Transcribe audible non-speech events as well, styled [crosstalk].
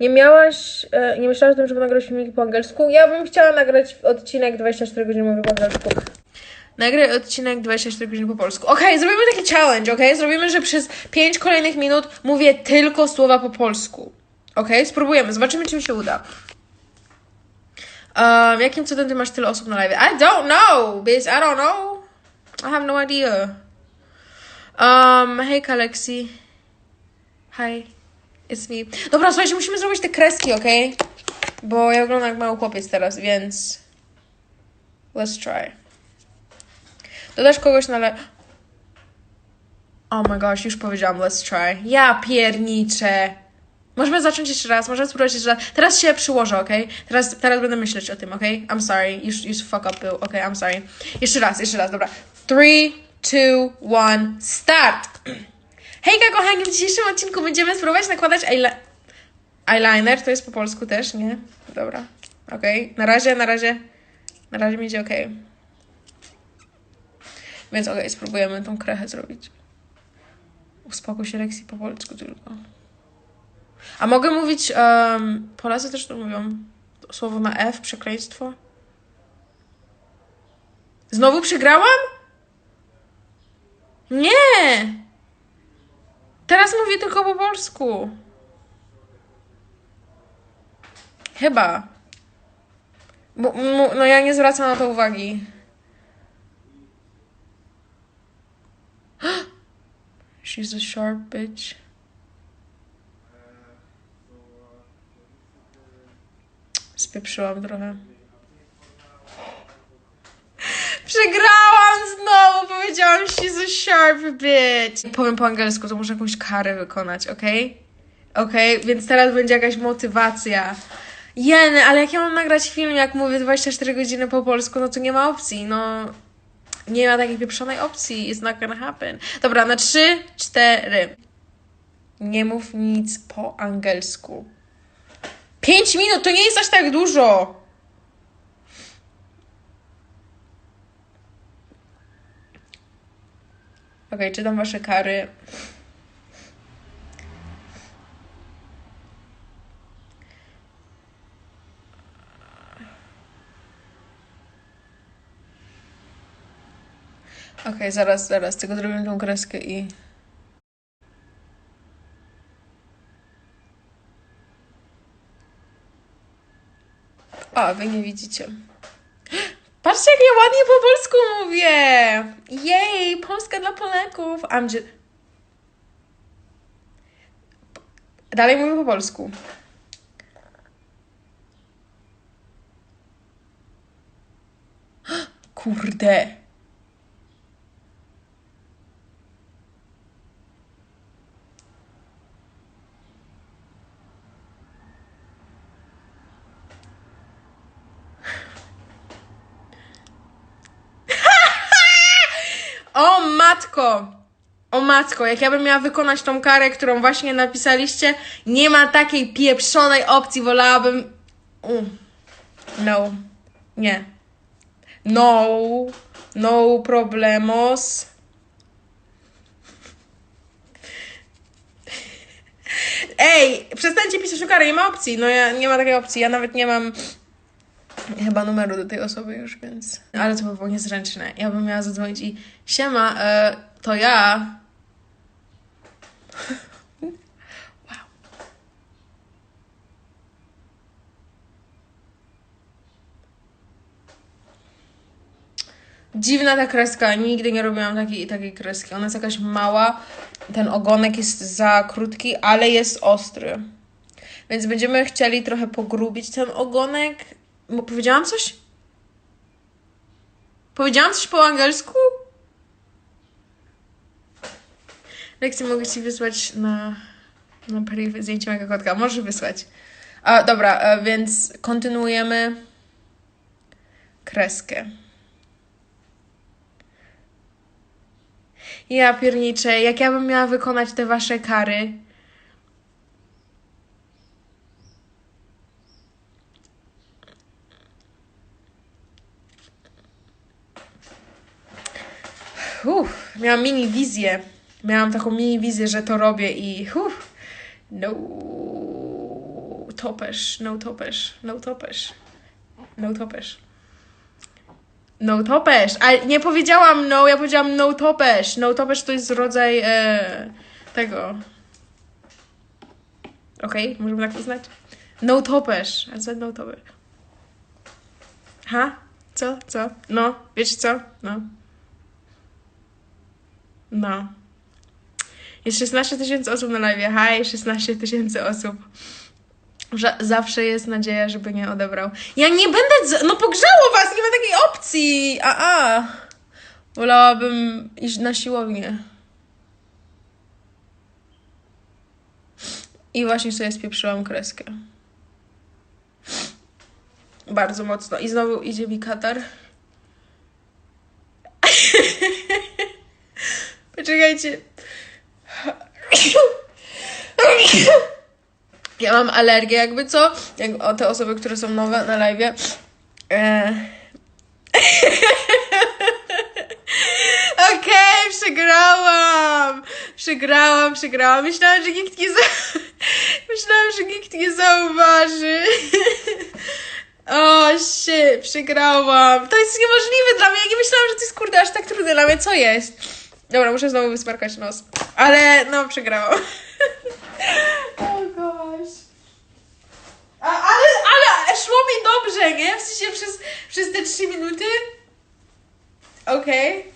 Nie miałaś, e, nie myślałaś o tym, żeby nagrać filmiki po angielsku? Ja bym chciała nagrać odcinek 24 godziny mówię po angielsku. Nagraj odcinek 24 godziny po polsku. Okej, zrobimy taki challenge, okej? Zrobimy, że przez 5 kolejnych minut mówię tylko słowa po polsku. Okej? Spróbujemy, zobaczymy, czy mi się uda. Um, jakim cudem ty masz tyle osób na live? I don't know, bitch, I don't know. I have no idea. Um, hej, Kalexi. Hi, it's me. Dobra, słuchajcie, musimy zrobić te kreski, okej? Bo ja wyglądam jak mały chłopiec teraz, więc... Let's try. Dodasz kogoś na le... Oh my gosh, już powiedziałam let's try. Ja pierniczę. Możemy zacząć jeszcze raz, możemy spróbować jeszcze raz. Teraz się przyłożę, okej? Teraz, teraz będę myśleć o tym, okej? I'm sorry, już, już fuck up był, okej, I'm sorry. Jeszcze raz, jeszcze raz, dobra. Three, two, one, start! Hejka kochani, w dzisiejszym odcinku będziemy spróbować nakładać eyeli- eyeliner, to jest po polsku też, nie? Dobra, okej. Na razie, na razie, na razie mi idzie okej. Więc okej, spróbujemy tą krechę zrobić. Uspokój się, Lexi, po polsku tylko. A mogę mówić, um, Polacy też to mówią, słowo na F, przekleństwo? Znowu przegrałam? Nie! Teraz mówię tylko po polsku. Chyba. Bo, no ja nie zwracam na to uwagi. [gasps] She's a sharp bitch. Spieprzyłam trochę. [gasps] Przegrałam znowu! Sharp bitch. Powiem po angielsku, to muszę jakąś karę wykonać, okej? Okej, więc teraz będzie jakaś motywacja. Jeny, ale jak ja mam nagrać film, jak mówię 24 godziny po polsku, no to nie ma opcji, no... Nie ma takiej pieprzonej opcji. It's not gonna happen. Dobra, na trzy, cztery. Nie mów nic po angielsku. Pięć minut to nie jest aż tak dużo. Okej, czytam wasze kary. Okej, zaraz, zaraz, tylko zrobimy tą kreskę i... A, wy nie widzicie. Patrzcie, jak ja ładnie po polsku mówię! Jej, Polska dla Polaków! Just... Dalej mówię po polsku. [gasps] Kurde. O matko! O matko, jak ja bym miała wykonać tą karę, którą właśnie napisaliście, nie ma takiej pieprzonej opcji, wolałabym... Mm. No. Nie. No. No problemos. Ej, przestańcie pisać o karę, nie ma opcji. No ja nie ma takiej opcji, ja nawet nie mam chyba numeru do tej osoby już, więc... Ale to by było niezręczne. Ja bym miała zadzwonić i siema, e, to ja. wow. Dziwna ta kreska, nigdy nie robiłam takiej, takiej kreski. Ona jest jakaś mała, ten ogonek jest za krótki, ale jest ostry. Więc będziemy chcieli trochę pogrubić ten ogonek. Bo powiedziałam coś? Powiedziałam coś po angielsku? Lekcję mogę ci wysłać na, na priv zdjęcie mojego kotka. Możesz wysłać. A, dobra, e, więc kontynuujemy kreskę. Ja pierniczę, jak ja bym miała wykonać te wasze kary. Uff, miałam mini wizję. Miałam taką mini wizję, że to robię i uff, no. topesz, no topesz, no topesz, no topesz. No topesz, ale nie powiedziałam no, ja powiedziałam no topesz. No topesz to jest rodzaj e, tego. Okej, możemy tak uznać? No topesz, a co no topesz? Ha? Co? Co? No, wiecie co? No. No. Jest 16 tysięcy osób na live. Haj, 16 tysięcy osób. Zawsze jest nadzieja, żeby nie odebrał. Ja nie będę. No pogrzało was, nie ma takiej opcji. A, a. Wolałabym iść na siłownię. I właśnie sobie spieprzyłam kreskę. Bardzo mocno. I znowu idzie mi katar. [laughs] Poczekajcie. [coughs] Ja mam alergię, jakby co? Jak, o te osoby, które są nowe na live. E... [laughs] Okej, przegrałam! Przegrałam, przegrałam. Myślałam, że nikt nie za... [laughs] Myślałam, że nikt nie zauważy. [laughs] O, shit, przegrałam. To jest niemożliwe dla mnie. Ja nie myślałam, że to jest kurde aż tak trudne dla mnie. Co jest? Dobra, muszę znowu wysmarkać nos. Ale no, przegrałam. [laughs] O gosh. A, ale, ale szło mi dobrze, nie? W sensie przez, przez te trzy minuty. Okej.